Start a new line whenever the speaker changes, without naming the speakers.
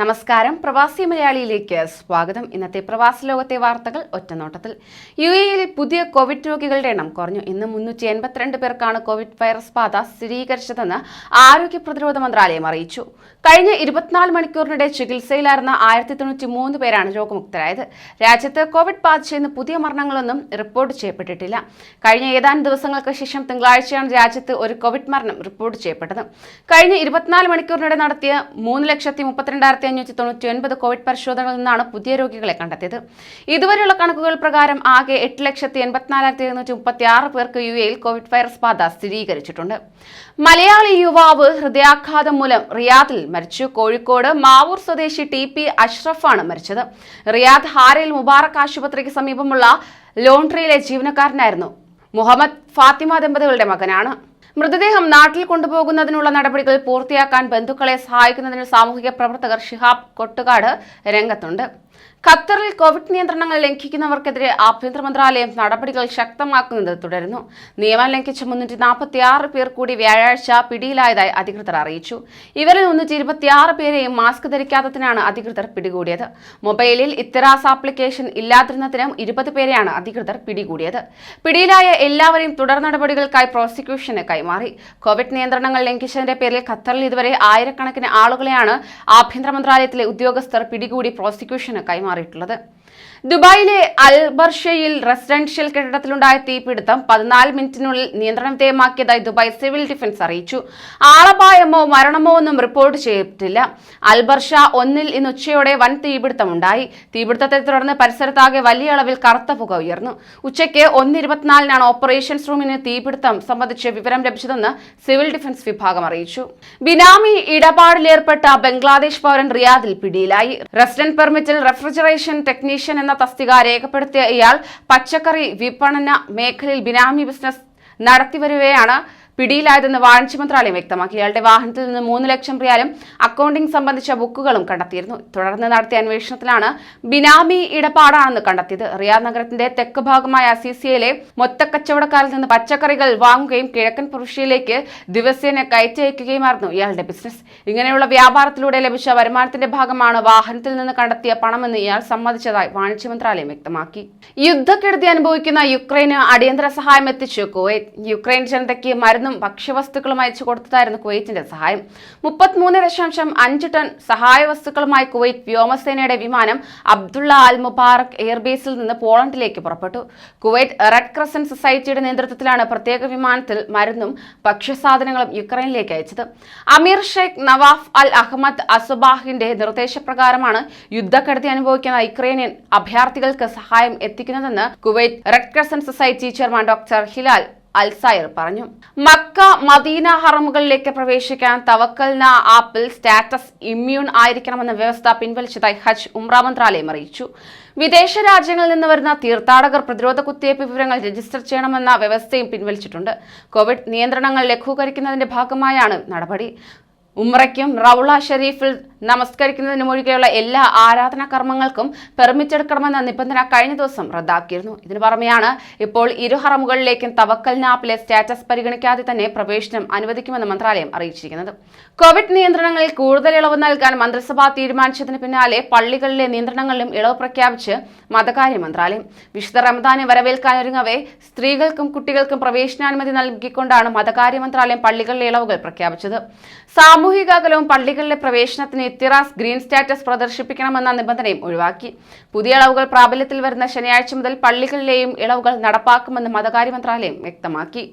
നമസ്കാരം. പ്രവാസി മലയാളിയിലേക്ക് സ്വാഗതം. ഇന്നത്തെ പ്രവാസി ലോകത്തെ വാർത്തകൾ ഒറ്റനോട്ടത്തിൽ. യു എയിൽ പുതിയ കോവിഡ് രോഗികളുടെ എണ്ണം കുറഞ്ഞു. ഇന്ന് മുന്നൂറ്റി എൺപത്തിരണ്ട് പേർക്കാണ് കോവിഡ് വൈറസ് ബാധ സ്ഥിരീകരിച്ചതെന്ന് ആരോഗ്യ പ്രതിരോധ മന്ത്രാലയം അറിയിച്ചു. കഴിഞ്ഞ ഇരുപത്തിനാല് മണിക്കൂറിനിടെ ചികിത്സയിലായിരുന്ന ആയിരത്തി തൊണ്ണൂറ്റി മൂന്ന് പേരാണ് രോഗമുക്തരായത്. രാജ്യത്ത് കോവിഡ് ബാധിച്ച് ഇന്ന് പുതിയ മരണങ്ങളൊന്നും റിപ്പോർട്ട് ചെയ്യപ്പെട്ടിട്ടില്ല. കഴിഞ്ഞ ഏതാനും ദിവസങ്ങൾക്ക് ശേഷം തിങ്കളാഴ്ചയാണ് രാജ്യത്ത് ഒരു കോവിഡ് മരണം റിപ്പോർട്ട് ചെയ്യപ്പെട്ടത്. കഴിഞ്ഞ ഇരുപത്തിനാല് മണിക്കൂറിനിടെ നടത്തിയ മൂന്ന് ലക്ഷത്തി മുപ്പത്തിരണ്ടായിരത്തി അഞ്ഞൂറ്റി തൊണ്ണൂറ്റി ഒൻപത് കോവിഡ് പരിശോധനകളിൽ നിന്നാണ് പുതിയ രോഗികളെ കണ്ടെത്തിയത്. ഇതുവരെയുള്ള കണക്കുകൾ പ്രകാരം ആകെ എട്ട് ലക്ഷത്തി എൺപത്തിനാലായിരത്തി എഴുന്നൂറ്റി മുപ്പത്തി ആറ് പേർക്ക് യു എയിൽ കോവിഡ് വൈറസ് ബാധ സ്ഥിരീകരിച്ചിട്ടുണ്ട്. മലയാളി യുവാവ് ഹൃദയാഘാതം മൂലം റിയാദിൽ മരിച്ചു. കോഴിക്കോട് മാവൂർ സ്വദേശി ടി പി അഷ്റഫാണ് മരിച്ചത്. റിയാദ് ഹാരയിൽ മുബാറക് ആശുപത്രിക്ക് സമീപമുള്ള ലോണ്ട്രിയിലെ ജീവനക്കാരനായിരുന്നു. മുഹമ്മദ് ഫാത്തിമ ദമ്പതികളുടെ മകനാണ്. മൃതദേഹം നാട്ടിൽ കൊണ്ടുപോകുന്നതിനുള്ള നടപടികൾ പൂർത്തിയാക്കാൻ ബന്ധുക്കളെ സഹായിക്കുന്നതിന് സാമൂഹിക പ്രവർത്തകർ ഷിഹാബ് കൊട്ടുകാട് രംഗത്തുണ്ട്. ഖത്തറിൽ കോവിഡ് നിയന്ത്രണങ്ങൾ ലംഘിക്കുന്നവർക്കെതിരെ ആഭ്യന്തര മന്ത്രാലയം നടപടികൾ ശക്തമാക്കുന്നത് തുടരുന്നു. നിയമം ലംഘിച്ച മുന്നൂറ്റി നാൽപ്പത്തി ആറ് പേർ കൂടി വ്യാഴാഴ്ച പിടിയിലായതായി അധികൃതർ അറിയിച്ചു. ഇവരിൽ മുന്നൂറ്റി ഇരുപത്തിയാറ് പേരെയും മാസ്ക് ധരിക്കാത്തതിനാണ് അധികൃതർ പിടികൂടിയത്. മൊബൈലിൽ ഇത്തരാസ് ആപ്ലിക്കേഷൻ ഇല്ലാതിരുന്നതിനും ഇരുപത് പേരെയാണ് അധികൃതർ പിടികൂടിയത്. പിടിയിലായ എല്ലാവരെയും തുടർ നടപടികൾക്കായി പ്രോസിക്യൂഷന് കൈമാറി. കോവിഡ് നിയന്ത്രണങ്ങൾ ലംഘിച്ചതിന്റെ പേരിൽ ഖത്തറിൽ ഇതുവരെ ആയിരക്കണക്കിന് ആളുകളെയാണ് ആഭ്യന്തര മന്ത്രാലയത്തിലെ ഉദ്യോഗസ്ഥർ പിടികൂടി പ്രോസിക്യൂഷന് കൈമാറിയിട്ടുള്ളത്. ദുബായിലെ അൽബർഷയിൽ റെസിഡൻഷ്യൽ കെട്ടിടത്തിലുണ്ടായ തീപിടുത്തം പതിനാല് മിനിറ്റിനുള്ളിൽ നിയന്ത്രണ വിധേയമാക്കിയതായി ദുബായ് സിവിൽ ഡിഫൻസ് അറിയിച്ചു. ആളപായമോ മരണമോ ഒന്നും റിപ്പോർട്ട് ചെയ്തിട്ടില്ല. അൽബർഷ ഒന്നിൽ ഇന്ന് ഉച്ചയോടെ വൻ തീപിടുത്തമുണ്ടായി. തീപിടുത്തത്തെ തുടർന്ന് പരിസരത്താകെ വലിയ അളവിൽ കറുത്ത പുക ഉയർന്നു. ഉച്ചയ്ക്ക് ഒന്ന് ഇരുപത്തിനാലിനാണ് ഓപ്പറേഷൻസ് റൂമിന് തീപിടുത്തം സംബന്ധിച്ച് വിവരം ലഭിച്ചതെന്ന് സിവിൽ ഡിഫൻസ് വിഭാഗം അറിയിച്ചു. ബിനാമി ഇടപാടിലേർപ്പെട്ട ബംഗ്ലാദേശ് പൗരൻ റിയാദിൽ പിടിയിലായി. റെസിഡന്റ് പെർമിറ്റിൽ റെഫ്രിജറേഷൻ ടെക്നീഷ്യൻ എന്ന തസ്തിക രേഖപ്പെടുത്തിയ ഇയാൾ പച്ചക്കറി വിപണന മേഖലയിൽ ബിനാമി ബിസിനസ് നടത്തിവരുകയാണ് പിടിയിലായതെന്ന് വാണിജ്യ മന്ത്രാലയം വ്യക്തമാക്കി. ഇയാളുടെ വാഹനത്തിൽ നിന്ന് മൂന്ന് ലക്ഷം റിയാലും അക്കൗണ്ടിംഗ് സംബന്ധിച്ച ബുക്കുകളും കണ്ടെത്തിയിരുന്നു. തുടർന്ന് നടത്തിയ അന്വേഷണത്തിലാണ് ബിനാമി ഇടപാടാണെന്ന് കണ്ടെത്തിയത്. റിയാദ് നഗരത്തിന്റെ തെക്ക് ഭാഗമായ അസീസിയയിലെ മൊത്തക്കച്ചവടക്കാരിൽ നിന്ന് പച്ചക്കറികൾ വാങ്ങുകയും കിഴക്കൻ പുരുഷയിലേക്ക് ദിവസേന കയറ്റി അയക്കുകയുമായിരുന്നു ഇയാളുടെ ബിസിനസ്. ഇങ്ങനെയുള്ള വ്യാപാരത്തിലൂടെ ലഭിച്ച വരുമാനത്തിന്റെ ഭാഗമാണ് വാഹനത്തിൽ നിന്ന് കണ്ടെത്തിയ പണമെന്ന് ഇയാൾ സമ്മതിച്ചതായി വാണിജ്യ മന്ത്രാലയം വ്യക്തമാക്കി. യുദ്ധക്കെടുതി അനുഭവിക്കുന്ന യുക്രൈന് അടിയന്തര സഹായം എത്തിച്ചു കുവൈറ്റ്. യുക്രൈൻ ജനതയ്ക്ക് മരുന്നും ഭക്ഷ്യവസ്തുക്കളും അയച്ചു കൊടുത്തതായിരുന്നു കുവൈറ്റിന്റെ സഹായം. മുപ്പത്തിമൂന്ന് ദശാംശം അഞ്ച് ടൺ സഹായ വസ്തുക്കളുമായി കുവൈറ്റ് വ്യോമസേനയുടെ വിമാനം അബ്ദുള്ള അൽ മുബാറക് എയർബേസിൽ നിന്ന് പോളണ്ടിലേക്ക് പുറപ്പെട്ടു. കുവൈറ്റ് റെഡ് ക്രസന്റ് സൊസൈറ്റിയുടെ നേതൃത്വത്തിലാണ് പ്രത്യേക വിമാനത്തിൽ മരുന്നും ഭക്ഷ്യസാധനങ്ങളും യുക്രൈനിലേക്ക് അയച്ചത്. Amir Sheikh Nawaf Al Ahmad അസുബാഹിന്റെ നിർദ്ദേശപ്രകാരമാണ് യുദ്ധക്കെടുതി അനുഭവിക്കുന്ന യുക്രൈനിയൻ അഭയാർത്ഥികൾക്ക് സഹായം എത്തിക്കുന്നതെന്ന് Kuwait Red Crescent Society chairman doctor Hilal Alsayer പറഞ്ഞു. മക്ക മദീന ഹറമുകളിലേക്ക് പ്രവേശിക്കാൻ തവക്കൽന ആപ്പിൽ സ്റ്റാറ്റസ് ഇമ്മ്യൂൺ ആയിരിക്കണമെന്ന വ്യവസ്ഥ പിൻവലിച്ചതായി ഹജ്ജ് ഉംറ മന്ത്രാലയം അറിയിച്ചു. വിദേശ രാജ്യങ്ങളിൽ നിന്ന് വരുന്ന തീർത്ഥാടകർ പ്രതിരോധ കുത്തിവയ്പ് വിവരങ്ങൾ രജിസ്റ്റർ ചെയ്യണമെന്ന വ്യവസ്ഥയും പിൻവലിച്ചിട്ടുണ്ട്. കോവിഡ് നിയന്ത്രണങ്ങൾ ലഘൂകരിക്കുന്നതിന്റെ ഭാഗമായാണ് നടപടി. ഉമ്രയ്ക്കും റൌള ഷെരീഫിൽ നമസ്കരിക്കുന്നതിനും ഒഴികെയുള്ള എല്ലാ ആരാധനാ കർമ്മങ്ങൾക്കും പെർമിറ്റ് എടുക്കണമെന്ന നിബന്ധന കഴിഞ്ഞ ദിവസം റദ്ദാക്കിയിരുന്നു. ഇതിനു പുറമെയാണ് ഇപ്പോൾ ഇരു ഹറമുകളിലേക്കും തവക്കൽ നാപ്പിലെ സ്റ്റാറ്റസ് പരിഗണിക്കാതെ തന്നെ പ്രവേശനം അനുവദിക്കുമെന്ന് മന്ത്രാലയം അറിയിച്ചിരിക്കുന്നത്. കോവിഡ് നിയന്ത്രണങ്ങളിൽ കൂടുതൽ ഇളവ് നൽകാൻ മന്ത്രിസഭ തീരുമാനിച്ചതിന് പിന്നാലെ പള്ളികളിലെ നിയന്ത്രണങ്ങളിലും ഇളവ് പ്രഖ്യാപിച്ച് മതകാര്യ മന്ത്രാലയം. വിശുദ്ധ റമദാനെ വരവേൽക്കാനൊരുങ്ങവേ സ്ത്രീകൾക്കും കുട്ടികൾക്കും പ്രവേശനാനുമതി നൽകിക്കൊണ്ടാണ് മതകാര്യ മന്ത്രാലയം പള്ളികളിലെ ഇളവുകൾ പ്രഖ്യാപിച്ചത്. സാമൂഹിക അകലവും പള്ളികളിലെ പ്രവേശനത്തിന് ഇത്തിറാസ് ഗ്രീൻ സ്റ്റാറ്റസ് പ്രദർശിപ്പിക്കണമെന്ന നിബന്ധനയും ഒഴിവാക്കി. പുതിയ ഇളവുകൾ പ്രാബല്യത്തിൽ വരുന്ന ശനിയാഴ്ച മുതൽ പള്ളികളിലെയും ഇളവുകൾ നടപ്പാക്കുമെന്ന് മതകാര്യ മന്ത്രാലയം വ്യക്തമാക്കി.